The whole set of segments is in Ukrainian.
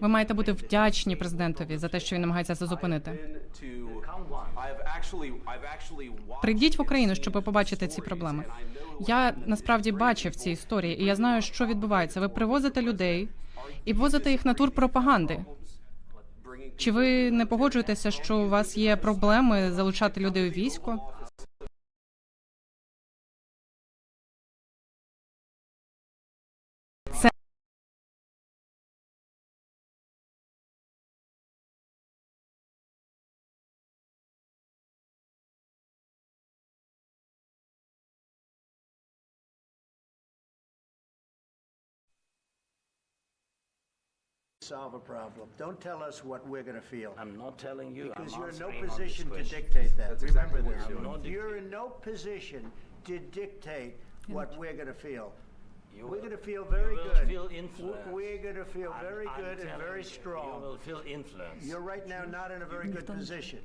Ви маєте бути вдячні президентові за те, що він намагається це зупинити. Прийдіть в Україну, щоб побачити ці проблеми. Я насправді бачив ці історії, і я знаю, що відбувається. Ви привозите людей і возите їх на тур пропаганди. Чи ви не погоджуєтеся, що у вас є проблеми залучати людей у військо? Solve a problem. Don't tell us what we're going to feel. I'm not telling you. Because I'm you're in no answering on this position to dictate that. That's Remember exactly what this. you're doing. You're in no position to dictate what we're going to feel. You We're going to feel very you will good. Feel influence. We're going to feel I'm- very I'm good and telling very you, You strong. will feel influence. You're right now not in a very good position.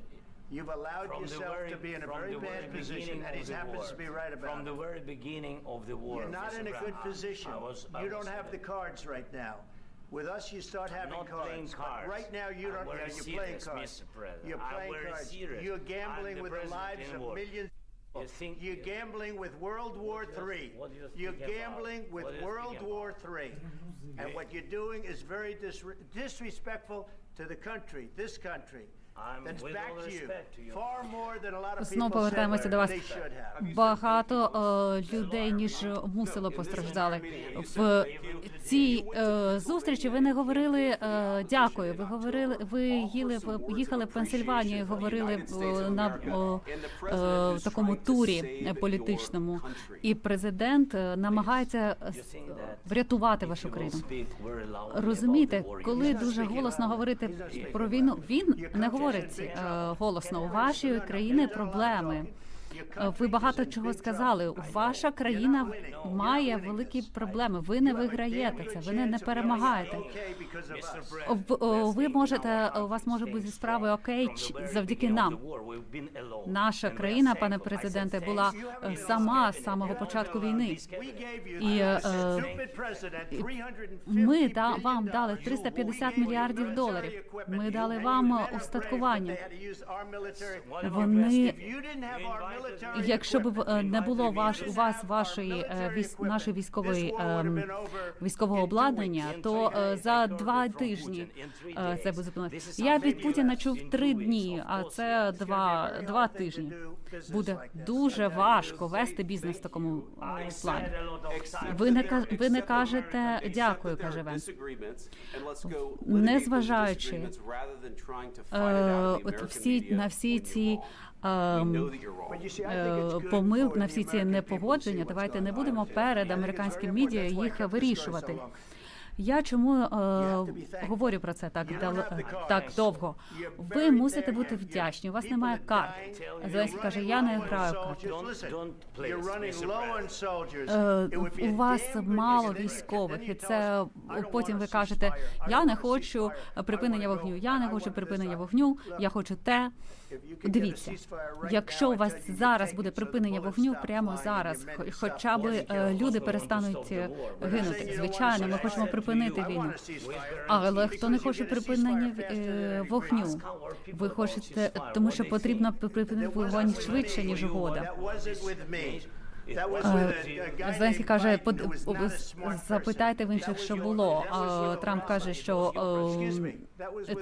You've allowed From yourself very- to be in a very the very bad position, and he happens war. to be right about From the very beginning of the war. You're not Mr. in a good position. I was, I You don't have the cards right now. With us, you start having not playing cards. Right now, you I'm don't. Yeah, you're playing cards. Mr. President. You're I'm playing cards. serious. You're I'm gambling the with the lives of war. millions. You think- You're gambling with World War III. you You're think about? gambling with What World War? III. And what you're doing is very disre- disrespectful to the country, this country. Знову повертаємося до вас. Багато е, людей ніж мусило постраждали в цій е, зустрічі. Ви не говорили е, дякую. Ви говорили, ви їли в їхали в Пенсильванію, говорили е, на е, е, такому турі політичному, і президент е, намагається е, врятувати вашу країну. Розумієте, коли дуже голосно говорити про війну, він не говорить е, голосно. У вашої країни проблеми. Ви багато чого сказали. Ваша країна має великі проблеми. Ви не виграєте це. Ви не, не перемагаєте. Ви можете у вас може бути справи окей завдяки нам. Наша країна, пане президенте, була е, сама з самого початку війни. І е, Ми да, вам дали 350 мільярдів доларів. Ми дали вам устаткування. Вони якщо б е, не було ваш у вас вашої е, військ нашої військової ем, військового обладнання, то е, за два тижні це би зупинило. Я від Путіна чув три дні, а це два, два тижні. Буде дуже важко вести бізнес в такому плані. Ви не ви не кажете дякую, каже Венс. Незважаючи е, от всі на всі ці ем, е, на всі ці непогодження. Давайте не будемо перед американським медіа їх вирішувати. Я чому е, говорю про це так дал- так довго? Ви мусите бути вдячні. У вас немає карт. Зеленський каже, я не граю в карти. Е, у вас мало військових, і це потім ви кажете: я не хочу припинення вогню. Я не хочу припинення вогню. Я хочу те. Дивіться, якщо у вас зараз буде припинення вогню, прямо зараз, хоча б е, люди перестануть е, гинути. Звичайно, ми хочемо припинити війну. Але хто не хоче припинення е, вогню? Ви хочете, тому що потрібно припинити вогонь швидше ніж угода. Зеленський каже, запитайте в інших, що було. Трамп каже, що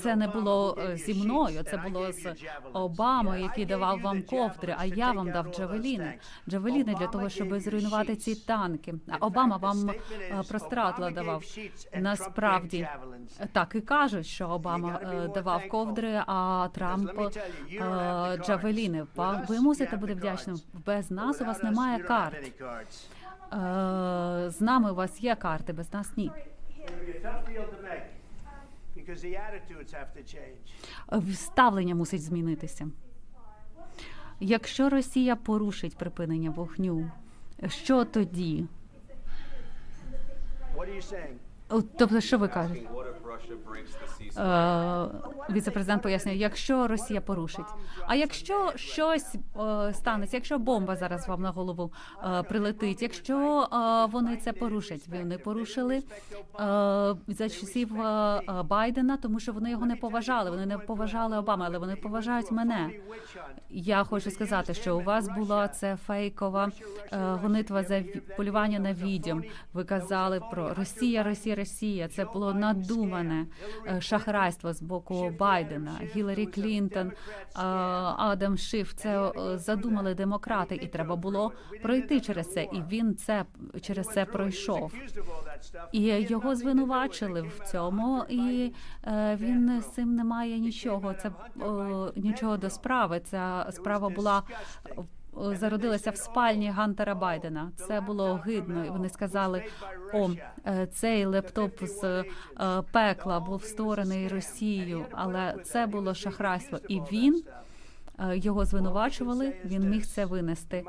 це не було е, зі мною, це було з Обамою, який давав вам ковдри, а я вам дав джавеліни. Джавеліни для того, щоб зруйнувати ці танки. А Обама вам е, простратла давав. Насправді так і кажуть, що Обама е, давав ковдри, а Трамп джавеліни. Ви мусите бути вдячним. Без нас у вас немає карт. З нами у вас є карти, без нас ні. Е, Ставлення мусить змінитися. Якщо Росія порушить припинення вогню, що тоді? Тобто, що ви кажете? Е, Віце-президент пояснює, якщо Росія порушить, а якщо щось е, станеться, якщо бомба зараз вам на голову е, прилетить, якщо вони це порушать, вони порушили за часів Байдена, тому що вони його не поважали. Вони не поважали Обами, але вони поважають мене. Я хочу сказати, що у вас була це фейкова гонитва за полювання на відьом. Ви казали про Росія, Росія, Росія. Це було надумане е, шахрайство з боку Байдена, Гіларі Клінтон, е, Адам Шиф. Це е, задумали демократи, і треба було пройти через це. І він це через це пройшов. І його звинувачили в цьому, і він з цим не має нічого. Це нічого до справи. Ця справа була зародилася в спальні Гантера Байдена. Це було гидно. І вони сказали: о, е, цей лептоп з е, пекла був створений Росією, але це було шахрайство, і він. Е, Його звинувачували, він міг це винести.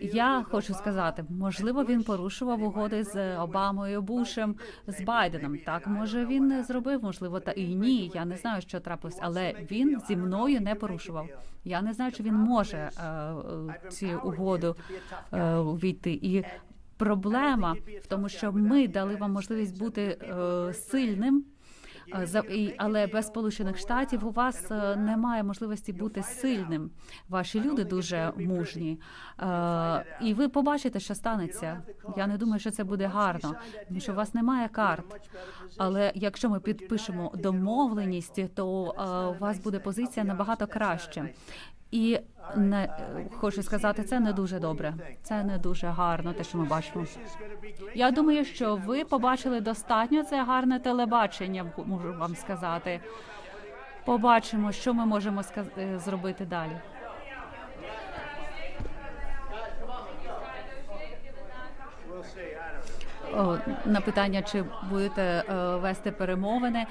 Я хочу сказати, можливо, він порушував угоди з Обамою, Бушем, з Байденом. Так, може, він не зробив, можливо, та і ні. Я не знаю, що трапилось, але він зі мною не порушував. Я не знаю, чи він може е, е, ці угоду увійти. І проблема в тому, що ми дали вам можливість бути сильним. Е, але без Сполучених Штатів у вас е, немає можливості бути сильним. Ваші люди дуже мужні, Е, і ви побачите, що станеться. Я не думаю, що це буде гарно, тому що у вас немає карт. Але якщо ми підпишемо домовленість, то у вас буде позиція набагато краще. І не хочу сказати, це не дуже добре. Це не дуже гарно, те, що ми бачимо. Я думаю, що ви побачили достатньо це гарне телебачення, можу вам сказати. Побачимо, що ми можемо е, зробити далі. На питання, чи будете е, вести перемовини, е,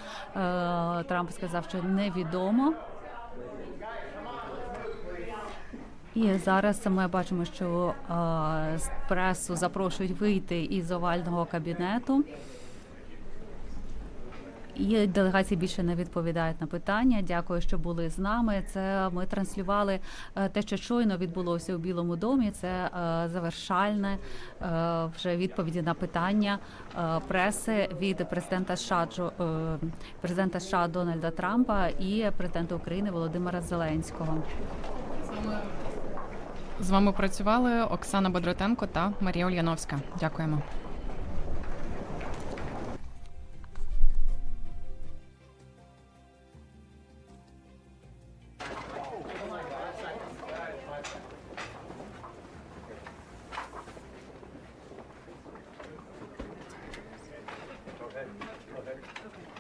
Трамп сказав, що невідомо. І зараз ми бачимо, що е, пресу запрошують вийти із овального кабінету. І делегації більше не відповідають на питання. Дякую, що були з нами. Це ми транслювали е, те, що щойно відбулося у Білому домі. Це е, завершальне вже відповіді на питання преси від президента США президента США Дональда Трампа і президента України Володимира Зеленського. З вами працювали Оксана Бодротенко та Марія Ульяновська. Дякуємо. Okay.